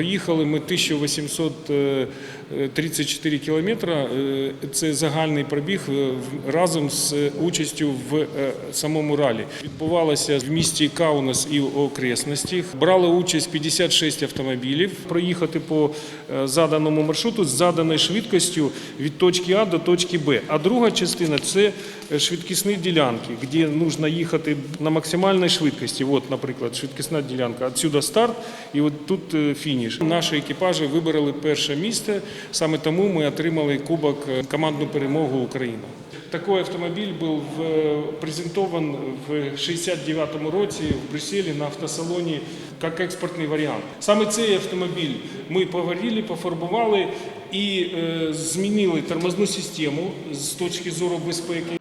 Проїхали ми 1834 кілометри. Е, Це загальний пробіг е, разом з участю в е, самому ралі. Відбувалося в місті Каунас і в окресностях. Брали участь 56 автомобілів. Проїхати по е, заданому маршруту з заданою швидкістю від точки А до точки Б. А друга частина це е, швидкісні ділянки, де потрібно їхати на максимальній швидкості. От, наприклад, швидкісна ділянка. Отсюда старт, і от тут е, фініш. Наші екіпажі вибрали перше місце. Саме тому ми отримали кубок е, командну перемогу України. Такий автомобіль був е, презентован в 69-му році в Брюсселі на автосалоні як експортний варіант. Саме цей автомобіль ми поварили, пофарбували і е, змінили тормозну систему з точки зору безпеки.